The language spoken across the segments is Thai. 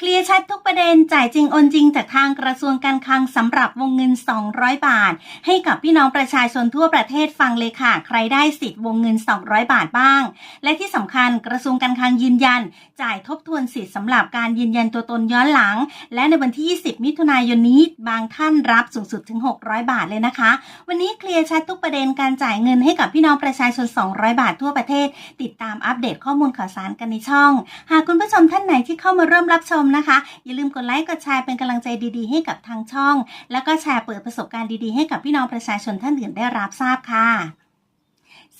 เคลียร์ชัดทุกประเด็นจ่ายจริงโอนจริงจากทางกระทรวงการคลังสำหรับวงเงิน 200 บาท ให้กับพี่น้องประชาชนทั่วประเทศฟังเลยค่ะ ใครได้สิทธิ์วงเงิน 200 บาทบ้าง และที่สำคัญกระทรวงการคลังยืนยัน จ่ายทบทวนสิทธิ์สำหรับการยืนยันตัวตนย้อนหลัง และในวันที่ 20 มิถุนายนนี้บางท่านรับสูงสุดถึง 600 บาทเลยนะคะ วันนี้เคลียร์ชัดทุกประเด็นการจ่ายเงินให้กับพี่น้องประชาชน 200 บาททั่วประเทศ ติดตามอัปเดตข้อมูลข่าวสารกันในช่อง หากคุณผู้ชมท่านไหนที่เข้ามาเริ่มรับชมนะคะ อย่าลืมกดไลค์กดแชร์เป็นกำลังใจดีๆ ให้กับทางช่อง แล้วก็แชร์เปิดประสบการณ์ดีๆ ให้กับพี่น้องประชาชนท่านอื่นได้รับทราบค่ะ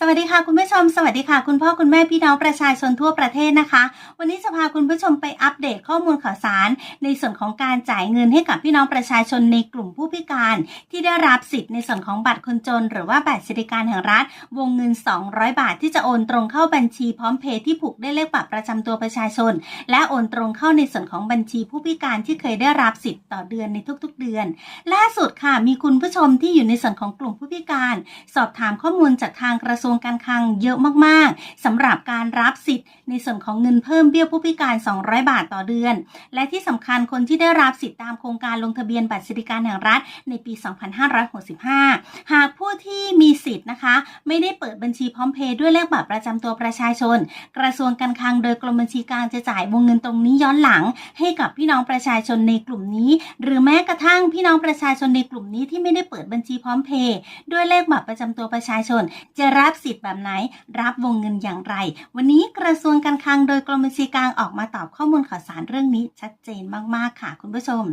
สวัสดีค่ะคุณผู้ชม สวัสดีค่ะ คุณพ่อคุณแม่พี่น้องประชาชนทั่วประเทศนะคะ วันนี้จะพาคุณผู้ชมไปอัปเดตข้อมูลข่าวสาร ในส่วนของการจ่ายเงินให้กับพี่น้องประชาชนในกลุ่มผู้พิการ ที่ได้รับสิทธิ์ในส่วนของบัตรคนจน หรือว่าบัตรสวัสดิการแห่งรัฐ วงเงิน 200 บาทที่จะโอนตรงเข้าบัญชีพร้อมเพย์ที่ผูกได้เลขบัตรประจำตัวประชาชน และโอนตรงเข้าในส่วนของบัญชีผู้พิการที่เคยได้รับสิทธิ์ต่อเดือนในทุกๆ เดือน ล่าสุดค่ะมีคุณผู้ชมที่อยู่ในส่วนของกลุ่มผู้พิการ สอบถามข้อมูลจากทางกระทรวงการคลังเยอะมากๆสำหรับการรับสิทธิ์ในส่วนของเงินเพิ่มเบี้ยผู้พิการ 200 บาทต่อเดือน และที่สำคัญคนที่ได้รับสิทธิ์ตามโครงการลงทะเบียนบัตรสวัสดิการแห่งรัฐในปี 2565 หากผู้ที่มีสิทธิ์นะคะ ไม่ได้เปิดบัญชีพร้อมเพย์ด้วยเลขบัตรประจำตัวประชาชน กระทรวงการคลังโดยกรมบัญชีกลางจะจ่ายวงเงินตรงนี้ย้อนหลัง ให้กับพี่น้องประชาชนในกลุ่มนี้ หรือแม้กระทั่งพี่น้องประชาชนในกลุ่มนี้ที่ไม่ได้เปิดบัญชีพร้อมเพย์ด้วยเลขบัตรประจำตัวประชาชน จะรับสิทธิ์แบบไหน รับวงเงินอย่างไร วันนี้กระทรวงการคลังโดยกรมบัญชีกลางออกมาตอบข้อมูลข่าวสารเรื่องนี้ชัดเจนมากๆค่ะคุณผู้ชม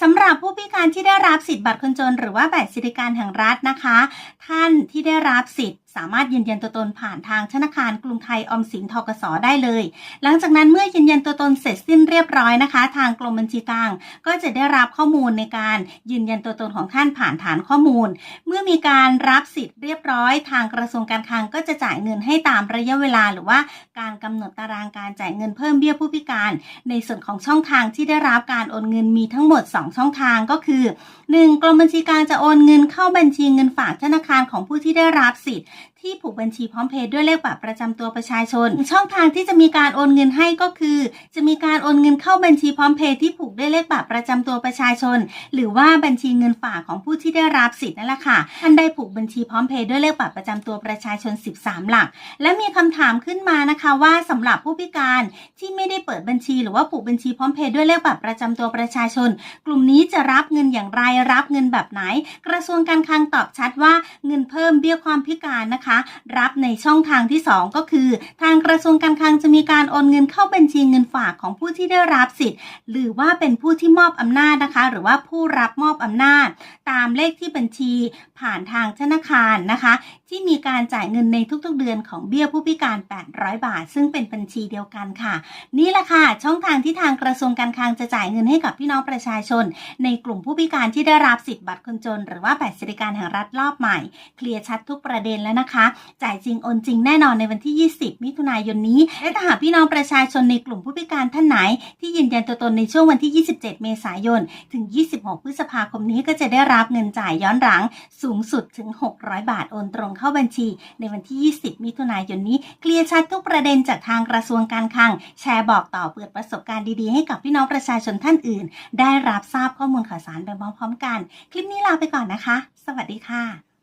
สำหรับผู้พิการที่ได้รับสิทธิ์บัตรคนจน หรือว่าบัตรสวัสดิการแห่งรัฐนะคะ ท่านที่ได้รับสิทธิ์ สามารถยืนยันตัวตนผ่านทางธนาคารกรุงไทยออมสินทกสได้เลย หลังจากนั้นเมื่อยืนยันตัวตนเสร็จสิ้นเรียบร้อยนะคะ ทางกรมบัญชีกลาง ก็จะได้รับข้อมูลในการยืนยันตัวตนของท่านผ่านฐานข้อมูล เมื่อมีการรับสิทธิ์เรียบร้อย ทางกระทรวงการคลังก็จะจ่ายเงินให้ตามระยะเวลา หรือว่าการกำหนดตารางการจ่ายเงินเพิ่มเบี้ยผู้พิการ ในส่วนของช่องทางที่ได้รับการโอนเงินมีทั้งหมด 2 ช่องทางก็คือ 1. กรมบัญชีกลางจะโอนเงินเข้าบัญชีเงินฝากธนาคารของผู้ที่ได้รับสิทธิ์ที่ผูกบัญชีพร้อมเพย์ด้วยเลขบัตรประจำตัวประชาชน ช่องทางที่จะมีการโอนเงินให้ก็คือ จะมีการโอนเงินเข้าบัญชีพร้อมเพย์ที่ผูกด้วยเลขบัตรประจำตัวประชาชน หรือว่าบัญชีเงินฝากของผู้ที่ได้รับสิทธิ์นั่นแหละค่ะท่านได้ผูกบัญชีพร้อมเพย์ด้วยเลขบัตรประจำตัวประชาชน 13 หลัก และมีคำถามขึ้นมานะคะว่าสำหรับผู้พิการที่ไม่ได้เปิดบัญชี หรือว่าผูกบัญชีพร้อมเพย์ด้วยเลขบัตรประจำตัวประชาชน กลุ่มนี้จะรับเงินอย่างไรรับเงินแบบไหน กระทรวงการคลังตอบชัดว่าเงินเพิ่มเบี้ยความพิการนะคะรับในช่องทางที่ 2 ก็คือ ทางกระทรวงการคลังจะมีการโอนเงินเข้าบัญชีเงินฝากของผู้ที่ได้รับสิทธิ์ หรือว่าเป็นผู้ที่มอบอำนาจนะคะ หรือว่าผู้รับมอบอำนาจ ตามเลขที่บัญชีผ่านทางธนาคารนะคะ ที่มีการจ่ายเงินในทุกๆเดือนของเบี้ยผู้พิการ 800 บาท ซึ่งเป็นบัญชีเดียวกันค่ะ นี่แหละค่ะ ช่องทางที่ทางกระทรวงการคลังจะจ่ายเงินให้กับพี่น้องประชาชน ในกลุ่มผู้พิการที่ได้รับสิทธิบัตรคนจน หรือว่าบัตรสวัสดิการแห่งรัฐรอบใหม่ เคลียร์ชัดทุกประเด็นแล้วนะคะ จ่ายจริงโอนจริงแน่นอนในวันที่ 20 มิถุนายนนี้และถ้าหากพี่น้องประชาชนในกลุ่มผู้พิการท่านไหน ที่ยืนยันตัวตนในช่วงวันที่ 27 เมษายน ถึง 26 พฤษภาคมนี้ก็จะได้รับรับเงินจ่ายย้อนหลังสูงสุดถึง 600 บาทโอนตรงเข้าบัญชี ในวันที่ 20 มิถุนายนนี้ เคลียร์ชัดทุกประเด็นจากทางกระทรวงการคลัง แชร์บอกต่อเปิดประสบการณ์ดีๆ ให้กับพี่น้องประชาชนท่านอื่น ได้รับทราบข้อมูลข่าวสารไปพร้อมๆกัน คลิปนี้ลาไปก่อนนะคะ สวัสดีค่ะ